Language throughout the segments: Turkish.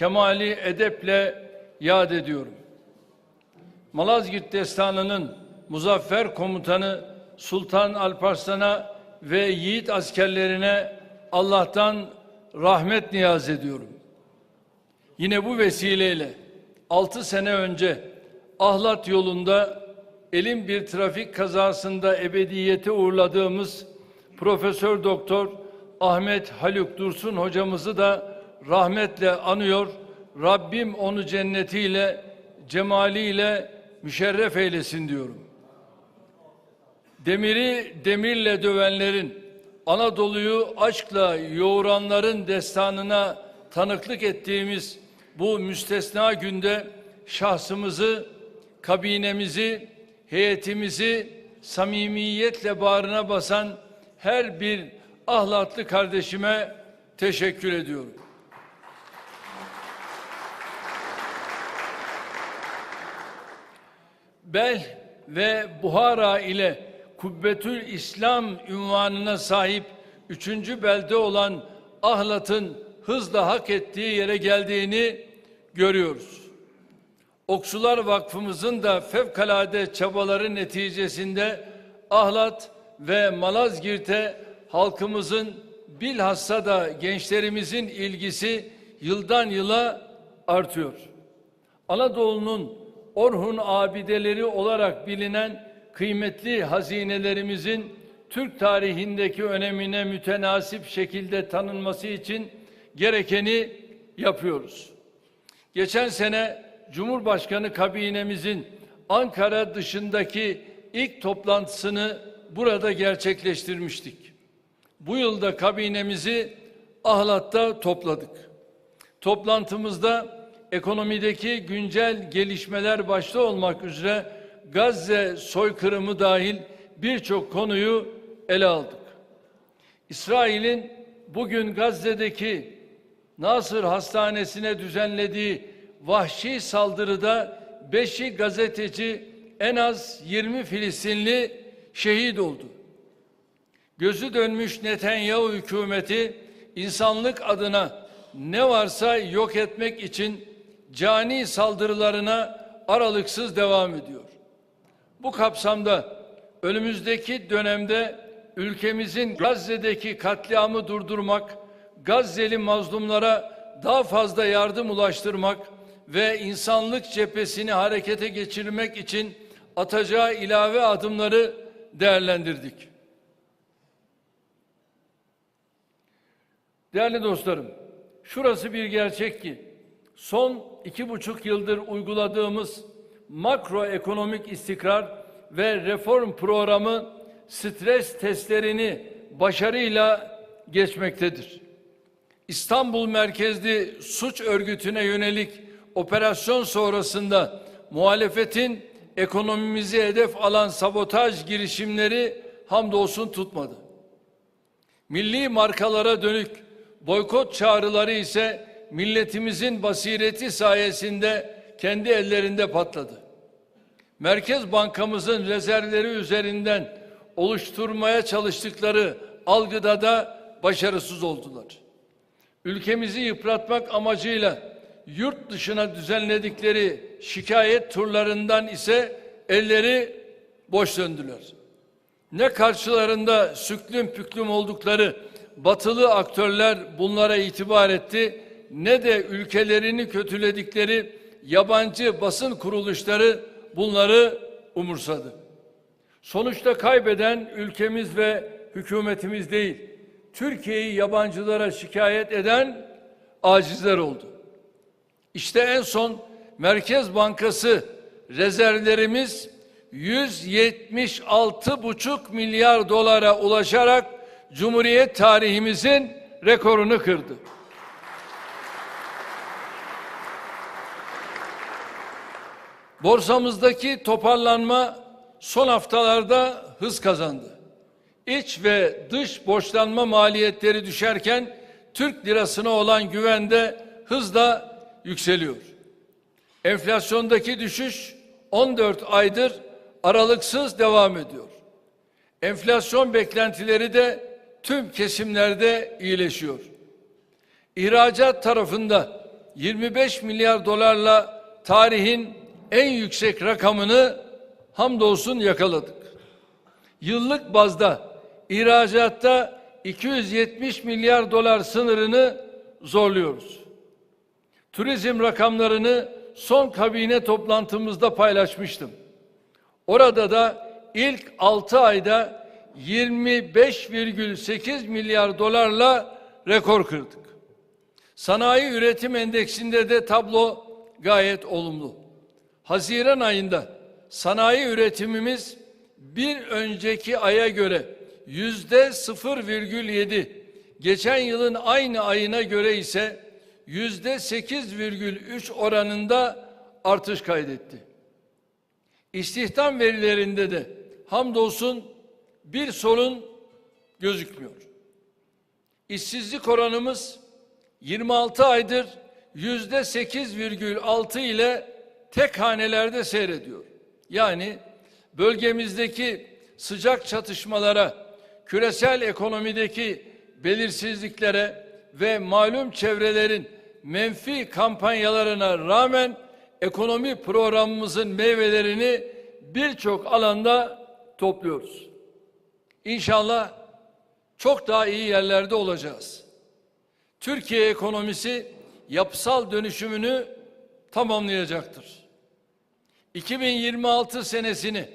kemali edeple yad ediyorum. Malazgirt Destanı'nın muzaffer komutanı Sultan Alparslan'a ve yiğit askerlerine Allah'tan rahmet niyaz ediyorum. Yine bu vesileyle 6 sene önce Ahlat yolunda elin bir trafik kazasında ebediyete uğurladığımız Profesör Doktor Ahmet Haluk Dursun hocamızı da rahmetle anıyor. Rabbim onu cennetiyle, cemaliyle müşerref eylesin diyorum. Demiri demirle dövenlerin, Anadolu'yu aşkla yoğuranların destanına tanıklık ettiğimiz bu müstesna günde şahsımızı, kabinemizi, heyetimizi samimiyetle bağrına basan her bir ahlatlı kardeşime teşekkür ediyorum. Bel ve Buhara ile Kubbetül İslam ünvanına sahip üçüncü belde olan Ahlat'ın hızla hak ettiği yere geldiğini görüyoruz. Okçular Vakfımızın da fevkalade çabaları neticesinde Ahlat ve Malazgirt'e halkımızın bilhassa da gençlerimizin ilgisi yıldan yıla artıyor. Anadolu'nun Orhun abideleri olarak bilinen kıymetli hazinelerimizin Türk tarihindeki önemine mütenasip şekilde tanınması için gerekeni yapıyoruz. Geçen sene Cumhurbaşkanı kabinemizin Ankara dışındaki ilk toplantısını burada gerçekleştirmiştik. Bu yılda kabinemizi Ahlat'ta topladık. Toplantımızda ekonomideki güncel gelişmeler başta olmak üzere Gazze soykırımı dahil birçok konuyu ele aldık. İsrail'in bugün Gazze'deki Nasır Hastanesi'ne düzenlediği vahşi saldırıda beşi gazeteci en az 20 Filistinli şehit oldu. Gözü dönmüş Netanyahu hükümeti insanlık adına ne varsa yok etmek için cani saldırılarına aralıksız devam ediyor. Bu kapsamda önümüzdeki dönemde ülkemizin Gazze'deki katliamı durdurmak, Gazze'li mazlumlara daha fazla yardım ulaştırmak ve insanlık cephesini harekete geçirmek için atacağı ilave adımları değerlendirdik. Değerli dostlarım, şurası bir gerçek ki son iki buçuk yıldır uyguladığımız makroekonomik istikrar ve reform programı stres testlerini başarıyla geçmektedir. İstanbul merkezli suç örgütüne yönelik operasyon sonrasında muhalefetin ekonomimizi hedef alan sabotaj girişimleri hamdolsun tutmadı. Milli markalara dönük boykot çağrıları ise milletimizin basireti sayesinde kendi ellerinde patladı. Merkez Bankamızın rezervleri üzerinden oluşturmaya çalıştıkları algıda da başarısız oldular. Ülkemizi yıpratmak amacıyla yurt dışına düzenledikleri şikayet turlarından ise elleri boş döndüler. Ne karşılarında süklüm püklüm oldukları batılı aktörler bunlara itibar etti ne de ülkelerini kötüledikleri yabancı basın kuruluşları bunları umursadı. Sonuçta kaybeden ülkemiz ve hükümetimiz değil, Türkiye'yi yabancılara şikayet eden acizler oldu. İşte en son Merkez Bankası rezervlerimiz 176,5 milyar dolara ulaşarak Cumhuriyet tarihimizin rekorunu kırdı. Borsamızdaki toparlanma son haftalarda hız kazandı. İç ve dış borçlanma maliyetleri düşerken Türk lirasına olan güven de hızla yükseliyor. Enflasyondaki düşüş 14 aydır aralıksız devam ediyor. Enflasyon beklentileri de tüm kesimlerde iyileşiyor. İhracat tarafında 25 milyar dolarla tarihin en yüksek rakamını hamdolsun yakaladık. Yıllık bazda ihracatta 270 milyar dolar sınırını zorluyoruz. Turizm rakamlarını son kabine toplantımızda paylaşmıştım. Orada da ilk 6 ayda 25,8 milyar dolarla rekor kırdık. Sanayi üretim endeksinde de tablo gayet olumlu. Haziran ayında sanayi üretimimiz bir önceki aya göre yüzde 0,7, geçen yılın aynı ayına göre ise yüzde 8,3 oranında artış kaydetti. İstihdam verilerinde de hamdolsun bir sorun gözükmüyor. İşsizlik oranımız 26 aydır yüzde 8,6 ile tek hanelerde seyrediyor. Yani bölgemizdeki sıcak çatışmalara, küresel ekonomideki belirsizliklere ve malum çevrelerin menfi kampanyalarına rağmen ekonomi programımızın meyvelerini birçok alanda topluyoruz. İnşallah çok daha iyi yerlerde olacağız. Türkiye ekonomisi yapısal dönüşümünü tamamlayacaktır. 2026 senesini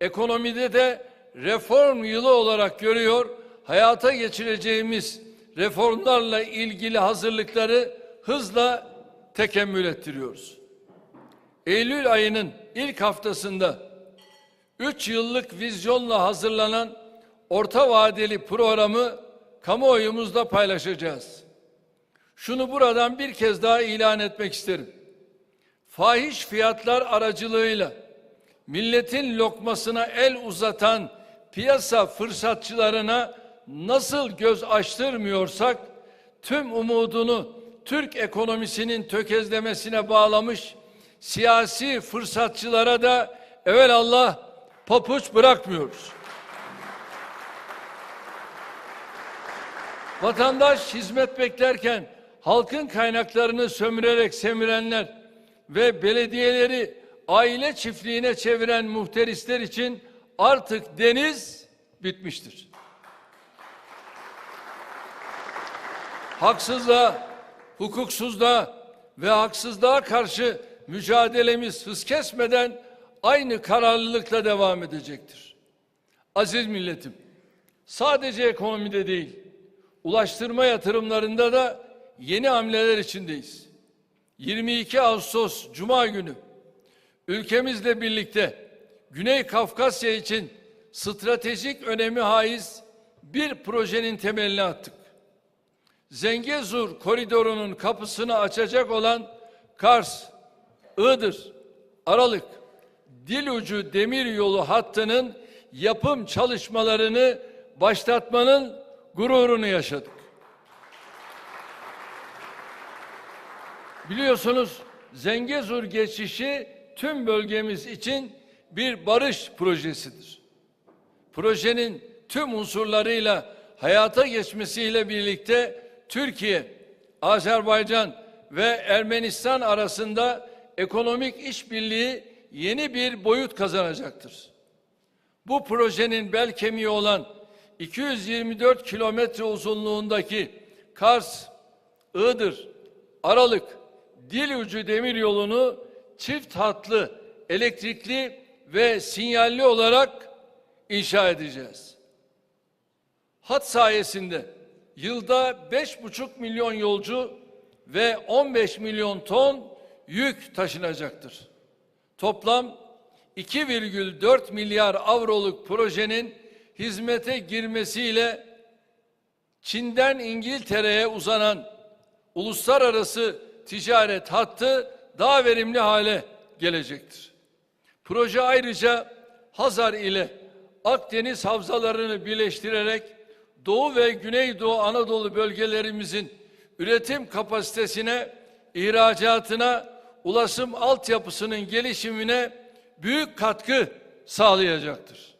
ekonomide de reform yılı olarak görüyor, hayata geçireceğimiz reformlarla ilgili hazırlıkları hızla tekemmül ettiriyoruz. Eylül ayının ilk haftasında 3 yıllık vizyonla hazırlanan orta vadeli programı kamuoyumuzda paylaşacağız. Şunu buradan bir kez daha ilan etmek isterim. Fahiş fiyatlar aracılığıyla milletin lokmasına el uzatan piyasa fırsatçılarına nasıl göz açtırmıyorsak tüm umudunu Türk ekonomisinin tökezlemesine bağlamış siyasi fırsatçılara da evelallah papuç bırakmıyoruz. Vatandaş hizmet beklerken halkın kaynaklarını sömürerek semirenler ve belediyeleri aile çiftliğine çeviren muhterisler için artık deniz bitmiştir. Haksızlığa, hukuksuzluğa ve haksızlığa karşı mücadelemiz hız kesmeden aynı kararlılıkla devam edecektir. Aziz milletim, sadece ekonomide değil, ulaştırma yatırımlarında da yeni hamleler içindeyiz. 22 Ağustos Cuma günü ülkemizle birlikte Güney Kafkasya için stratejik önemi haiz bir projenin temelini attık. Zengezur koridorunun kapısını açacak olan Kars, Iğdır, Aralık, Dilucu demir yolu hattının yapım çalışmalarını başlatmanın gururunu yaşadık. Biliyorsunuz Zengezur geçişi tüm bölgemiz için bir barış projesidir. Projenin tüm unsurlarıyla hayata geçmesiyle birlikte Türkiye, Azerbaycan ve Ermenistan arasında ekonomik işbirliği yeni bir boyut kazanacaktır. Bu projenin bel kemiği olan 224 kilometre uzunluğundaki Kars, Iğdır, Aralık, Dilucu demir yolunu çift hatlı, elektrikli ve sinyalli olarak inşa edeceğiz. Hat sayesinde yılda 5,5 milyon yolcu ve 15 milyon ton yük taşınacaktır. Toplam 2,4 milyar avroluk projenin hizmete girmesiyle Çin'den İngiltere'ye uzanan uluslararası ticaret hattı daha verimli hale gelecektir. Proje ayrıca Hazar ile Akdeniz havzalarını birleştirerek Doğu ve Güneydoğu Anadolu bölgelerimizin üretim kapasitesine, ihracatına, ulaşım altyapısının gelişimine büyük katkı sağlayacaktır.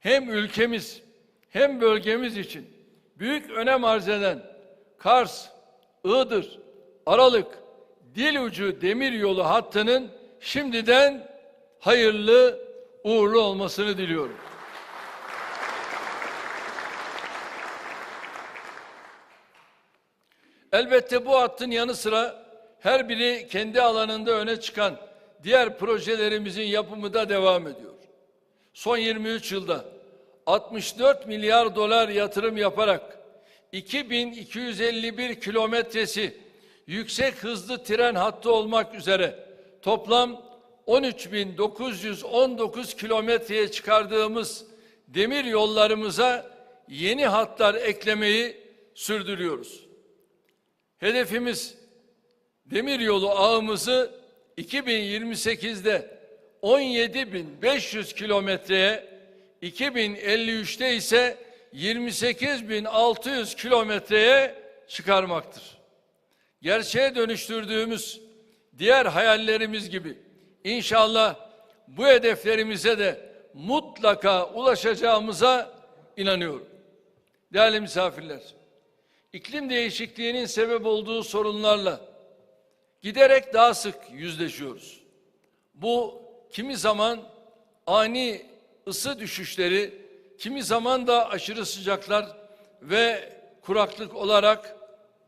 Hem ülkemiz hem bölgemiz için büyük önem arz eden Kars, Iğdır, Aralık, Dilucu Demiryolu hattının şimdiden hayırlı uğurlu olmasını diliyorum. Elbette bu hattın yanı sıra her biri kendi alanında öne çıkan diğer projelerimizin yapımı da devam ediyor. Son 23 yılda 64 milyar dolar yatırım yaparak 2251 kilometresi yüksek hızlı tren hattı olmak üzere toplam 13.919 kilometreye çıkardığımız demir yollarımıza yeni hatlar eklemeyi sürdürüyoruz. Hedefimiz demiryolu ağımızı 2028'de 17.500 kilometreye, 2053'te ise 28.600 kilometreye çıkarmaktır. Gerçeğe dönüştürdüğümüz diğer hayallerimiz gibi inşallah bu hedeflerimize de mutlaka ulaşacağımıza inanıyorum. Değerli misafirler, iklim değişikliğinin sebep olduğu sorunlarla giderek daha sık yüzleşiyoruz. Bu kimi zaman ani ısı düşüşleri, kimi zaman da aşırı sıcaklar ve kuraklık olarak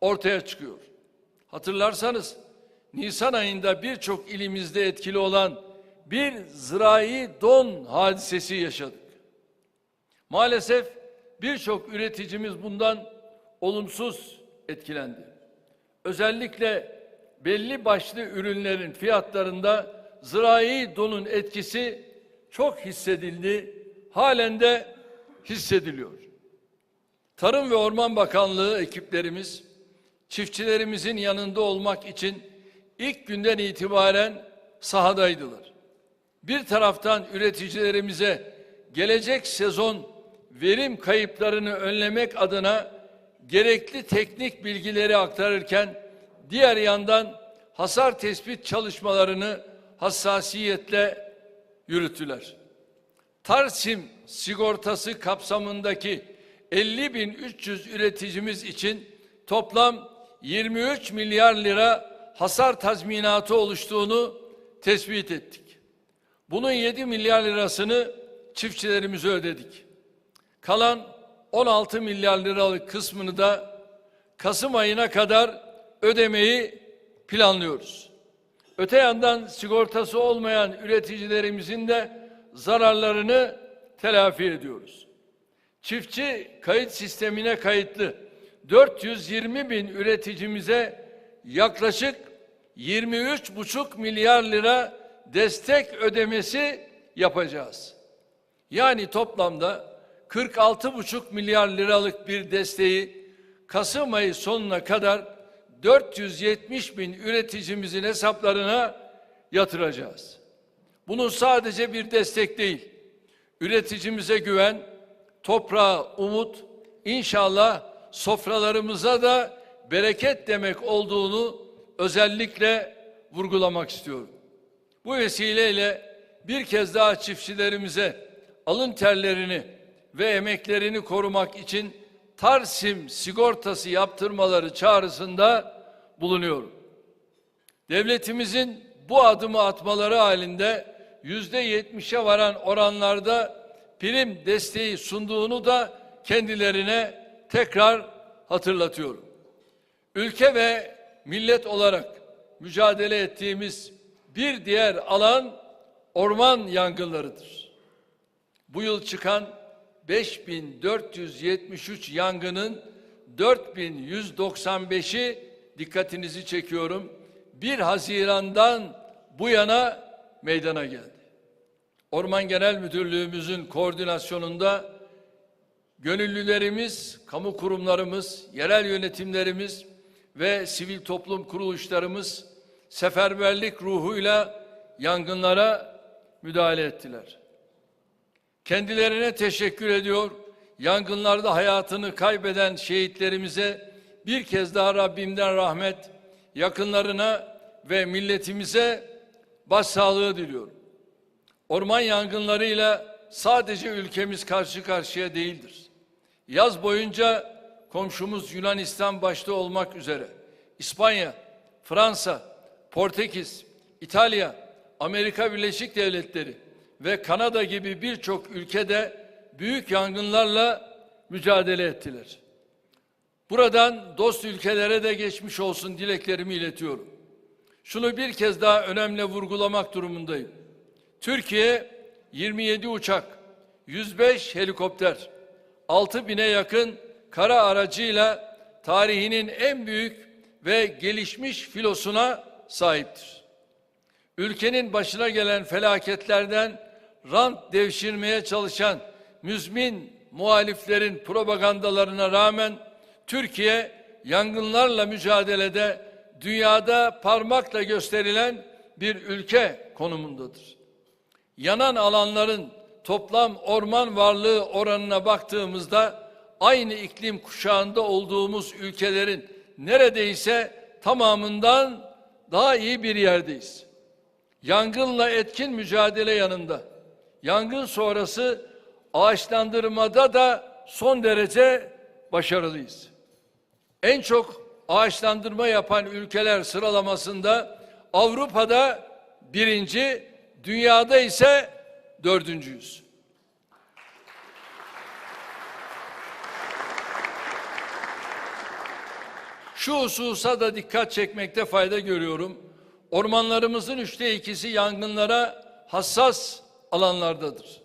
ortaya çıkıyor. Hatırlarsanız Nisan ayında birçok ilimizde etkili olan bir zirai don hadisesi yaşadık. Maalesef birçok üreticimiz bundan olumsuz etkilendi. Özellikle belli başlı ürünlerin fiyatlarında zirai donun etkisi çok hissedildi, halen de hissediliyor. Tarım ve Orman Bakanlığı ekiplerimiz çiftçilerimizin yanında olmak için ilk günden itibaren sahadaydılar. Bir taraftan üreticilerimize gelecek sezon verim kayıplarını önlemek adına gerekli teknik bilgileri aktarırken diğer yandan hasar tespit çalışmalarını hassasiyetle yürüttüler. Tarsim sigortası kapsamındaki 50.300 üreticimiz için toplam 23 milyar lira hasar tazminatı oluştuğunu tespit ettik. Bunun 7 milyar lirasını çiftçilerimize ödedik. Kalan 16 milyar liralık kısmını da Kasım ayına kadar ödemeyi planlıyoruz. Öte yandan sigortası olmayan üreticilerimizin de zararlarını telafi ediyoruz. Çiftçi kayıt sistemine kayıtlı 420 bin üreticimize yaklaşık 23,5 milyar lira destek ödemesi yapacağız. Yani toplamda 46,5 milyar liralık bir desteği Kasım ayı sonuna kadar 470 bin üreticimizin hesaplarına yatıracağız. Bunun sadece bir destek değil, üreticimize güven, toprağa umut, inşallah sofralarımıza da bereket demek olduğunu özellikle vurgulamak istiyorum. Bu vesileyle bir kez daha çiftçilerimize alın terlerini ve emeklerini korumak için Tarsim sigortası yaptırmaları çağrısında bulunuyorum. Devletimizin bu adımı atmaları halinde yüzde yetmişe varan oranlarda prim desteği sunduğunu da kendilerine tekrar hatırlatıyorum. Ülke ve millet olarak mücadele ettiğimiz bir diğer alan orman yangınlarıdır. Bu yıl çıkan 5473 yangının 4195'i dikkatinizi çekiyorum. 1 Haziran'dan bu yana meydana geldi. Orman Genel Müdürlüğümüzün koordinasyonunda gönüllülerimiz, kamu kurumlarımız, yerel yönetimlerimiz ve sivil toplum kuruluşlarımız seferberlik ruhuyla yangınlara müdahale ettiler. Kendilerine teşekkür ediyor. Yangınlarda hayatını kaybeden şehitlerimize bir kez daha Rabbimden rahmet, yakınlarına ve milletimize başsağlığı diliyorum. Orman yangınlarıyla sadece ülkemiz karşı karşıya değildir. Yaz boyunca komşumuz Yunanistan başta olmak üzere İspanya, Fransa, Portekiz, İtalya, Amerika Birleşik Devletleri ve Kanada gibi birçok ülkede büyük yangınlarla mücadele ettiler. Buradan dost ülkelere de geçmiş olsun dileklerimi iletiyorum. Şunu bir kez daha önemli vurgulamak durumundayım. Türkiye 27 uçak, 105 helikopter, 6000'e yakın kara aracıyla tarihinin en büyük ve gelişmiş filosuna sahiptir. Ülkenin başına gelen felaketlerden rant devşirmeye çalışan müzmin muhaliflerin propagandalarına rağmen Türkiye yangınlarla mücadelede dünyada parmakla gösterilen bir ülke konumundadır. Yanan alanların toplam orman varlığı oranına baktığımızda aynı iklim kuşağında olduğumuz ülkelerin neredeyse tamamından daha iyi bir yerdeyiz. Yangınla etkin mücadele yanında yangın sonrası ağaçlandırmada da son derece başarılıyız. En çok ağaçlandırma yapan ülkeler sıralamasında Avrupa'da birinci, dünyada ise dördüncüyüz. Şu hususa da dikkat çekmekte fayda görüyorum. Ormanlarımızın üçte ikisi yangınlara hassas alanlardadır.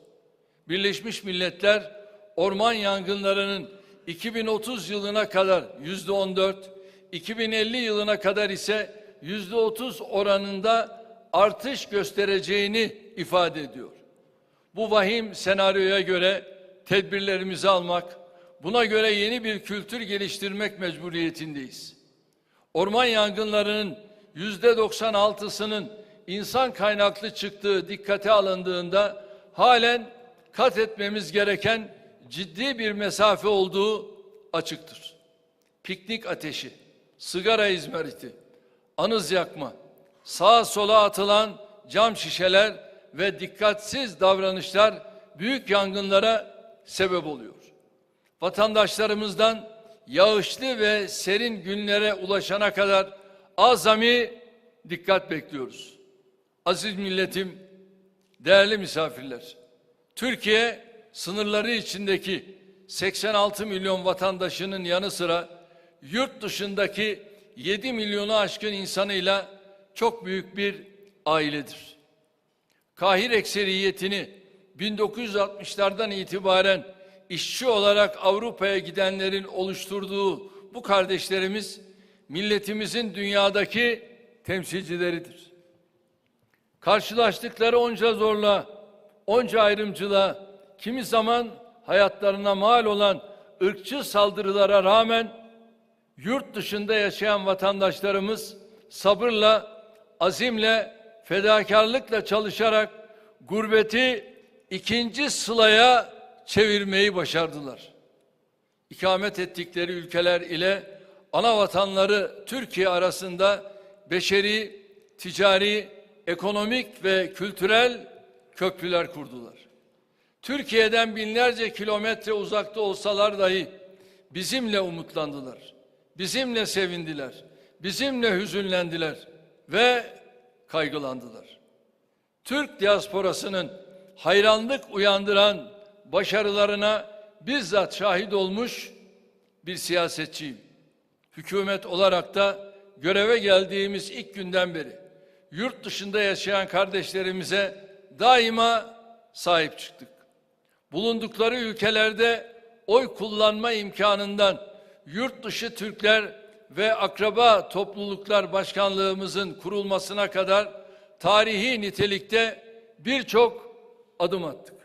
Birleşmiş Milletler orman yangınlarının 2030 yılına kadar yüzde 14, 2050 yılına kadar ise yüzde 30 oranında artış göstereceğini ifade ediyor. Bu vahim senaryoya göre tedbirlerimizi almak, buna göre yeni bir kültür geliştirmek mecburiyetindeyiz. Orman yangınlarının yüzde 96'sının insan kaynaklı çıktığı dikkate alındığında halen kat etmemiz gereken ciddi bir mesafe olduğu açıktır. Piknik ateşi, sigara izmariti, anız yakma, sağa sola atılan cam şişeler ve dikkatsiz davranışlar büyük yangınlara sebep oluyor. Vatandaşlarımızdan yağışlı ve serin günlere ulaşana kadar azami dikkat bekliyoruz. Aziz milletim, değerli misafirler, Türkiye sınırları içindeki 86 milyon vatandaşının yanı sıra yurt dışındaki 7 milyonu aşkın insanıyla çok büyük bir ailedir. Kahir ekseriyetini 1960'lardan itibaren işçi olarak Avrupa'ya gidenlerin oluşturduğu bu kardeşlerimiz milletimizin dünyadaki temsilcileridir. Karşılaştıkları onca zorla, onca ayrımcılığa, kimi zaman hayatlarına mal olan ırkçı saldırılara rağmen yurt dışında yaşayan vatandaşlarımız sabırla, azimle, fedakarlıkla çalışarak gurbeti ikinci sılaya çevirmeyi başardılar. İkamet ettikleri ülkeler ile ana vatanları Türkiye arasında beşeri, ticari, ekonomik ve kültürel köprüler kurdular. Türkiye'den binlerce kilometre uzakta olsalar dahi bizimle umutlandılar. Bizimle sevindiler. Bizimle hüzünlendiler ve kaygılandılar. Türk diasporasının hayranlık uyandıran başarılarına bizzat şahit olmuş bir siyasetçiyim. Hükümet olarak da göreve geldiğimiz ilk günden beri yurt dışında yaşayan kardeşlerimize daima sahip çıktık. Bulundukları ülkelerde oy kullanma imkanından yurt dışı Türkler ve akraba topluluklar başkanlığımızın kurulmasına kadar tarihi nitelikte birçok adım attık.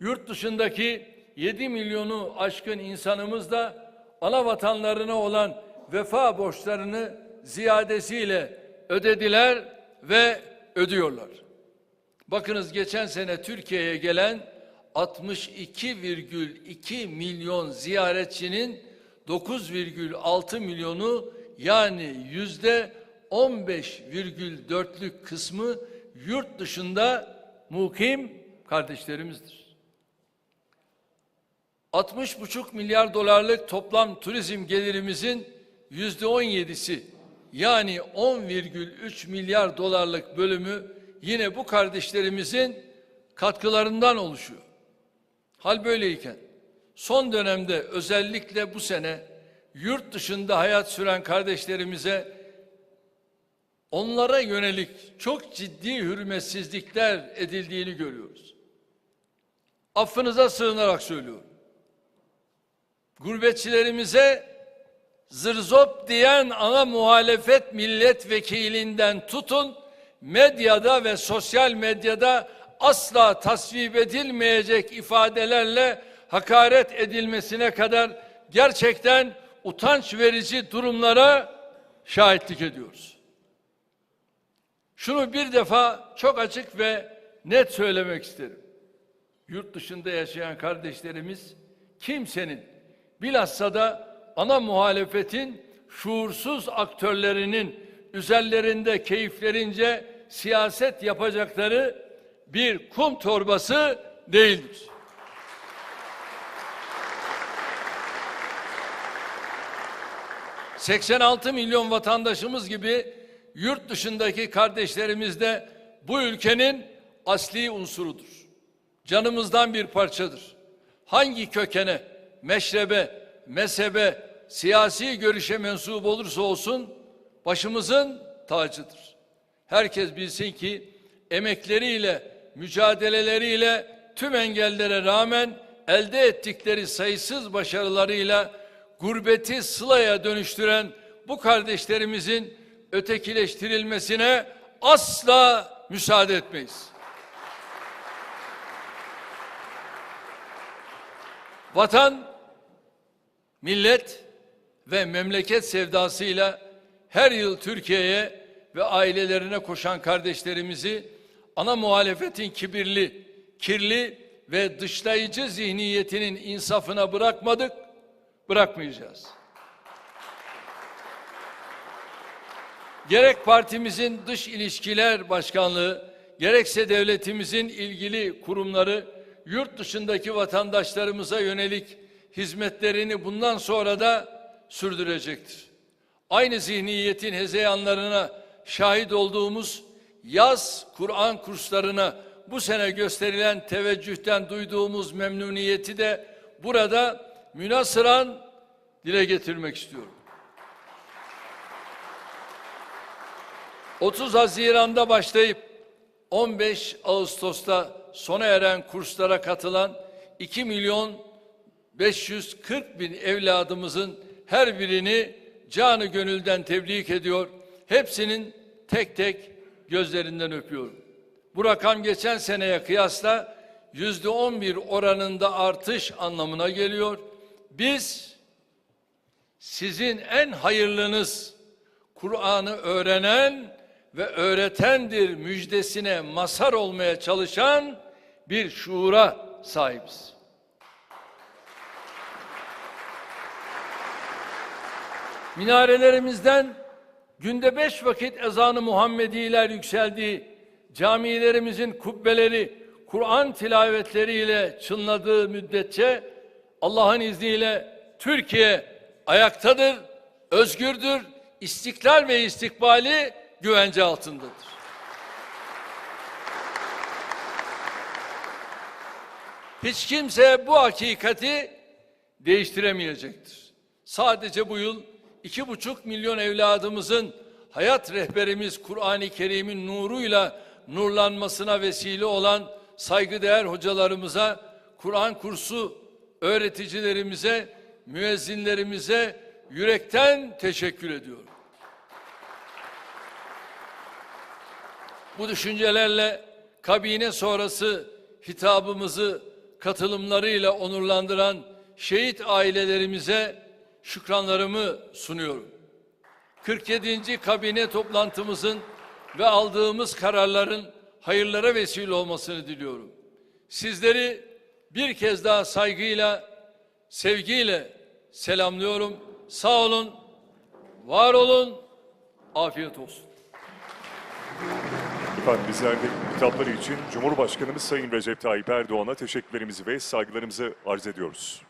Yurt dışındaki 7 milyonu aşkın insanımız da ana vatanlarına olan vefa borçlarını ziyadesiyle ödediler ve ödüyorlar. Bakınız geçen sene Türkiye'ye gelen 62,2 milyon ziyaretçinin 9,6 milyonu yani yüzde 15,4'lük kısmı yurt dışında mukim kardeşlerimizdir. 60,5 milyar dolarlık toplam turizm gelirimizin yüzde 17'si yani 10,3 milyar dolarlık bölümü yine bu kardeşlerimizin katkılarından oluşuyor. Hal böyleyken son dönemde özellikle bu sene yurt dışında hayat süren kardeşlerimize onlara yönelik çok ciddi hürmetsizlikler edildiğini görüyoruz. Affınıza sığınarak söylüyorum. Gurbetçilerimize zırzop diyen ana muhalefet milletvekilinden tutun medyada ve sosyal medyada asla tasvip edilmeyecek ifadelerle hakaret edilmesine kadar gerçekten utanç verici durumlara şahitlik ediyoruz. Şunu bir defa çok açık ve net söylemek isterim. Yurt dışında yaşayan kardeşlerimiz kimsenin bilhassa da ana muhalefetin şuursuz aktörlerinin üzerlerinde keyiflerince siyaset yapacakları bir kum torbası değildir. ...86 milyon vatandaşımız gibi... ...yurt dışındaki kardeşlerimiz de... ...bu ülkenin asli unsurudur. Canımızdan bir parçadır. Hangi kökene, meşrebe, mezhebe, siyasi görüşe mensup olursa olsun başımızın tacıdır. Herkes bilsin ki emekleriyle, mücadeleleriyle tüm engellere rağmen elde ettikleri sayısız başarılarıyla gurbeti sılaya dönüştüren bu kardeşlerimizin ötekileştirilmesine asla müsaade etmeyiz. Vatan millet ve memleket sevdasıyla her yıl Türkiye'ye ve ailelerine koşan kardeşlerimizi ana muhalefetin kibirli, kirli ve dışlayıcı zihniyetinin insafına bırakmadık, bırakmayacağız. Gerek partimizin dış ilişkiler başkanlığı, gerekse devletimizin ilgili kurumları yurt dışındaki vatandaşlarımıza yönelik hizmetlerini bundan sonra da sürdürecektir. Aynı zihniyetin hezeyanlarına şahit olduğumuz yaz Kur'an kurslarına bu sene gösterilen teveccühten duyduğumuz memnuniyeti de burada münasıran dile getirmek istiyorum. 30 Haziran'da başlayıp 15 Ağustos'ta sona eren kurslara katılan 2 milyon 540 bin evladımızın her birini canı gönülden tebrik ediyor. Hepsinin tek tek gözlerinden öpüyorum. Bu rakam geçen seneye kıyasla yüzde on bir oranında artış anlamına geliyor. Biz sizin en hayırlınız Kur'an'ı öğrenen ve öğretendir müjdesine mazhar olmaya çalışan bir şuura sahibiz. Minarelerimizden günde beş vakit ezanı Muhammediler yükseldiği, camilerimizin kubbeleri Kur'an tilavetleriyle çınladığı müddetçe Allah'ın izniyle Türkiye ayaktadır, özgürdür, istiklal ve istikbali güvence altındadır. Hiç kimse bu hakikati değiştiremeyecektir. Sadece bu yıl iki buçuk milyon evladımızın hayat rehberimiz Kur'an-ı Kerim'in nuruyla nurlanmasına vesile olan saygıdeğer hocalarımıza, Kur'an kursu öğreticilerimize, müezzinlerimize yürekten teşekkür ediyorum. Bu düşüncelerle kabine sonrası hitabımızı katılımlarıyla onurlandıran şehit ailelerimize şükranlarımı sunuyorum. 47. kabine toplantımızın ve aldığımız kararların hayırlara vesile olmasını diliyorum. Sizleri bir kez daha saygıyla, sevgiyle selamlıyorum. Sağ olun, var olun, afiyet olsun. Efendim bizler de kitapları için Cumhurbaşkanımız Sayın Recep Tayyip Erdoğan'a teşekkürlerimizi ve saygılarımızı arz ediyoruz.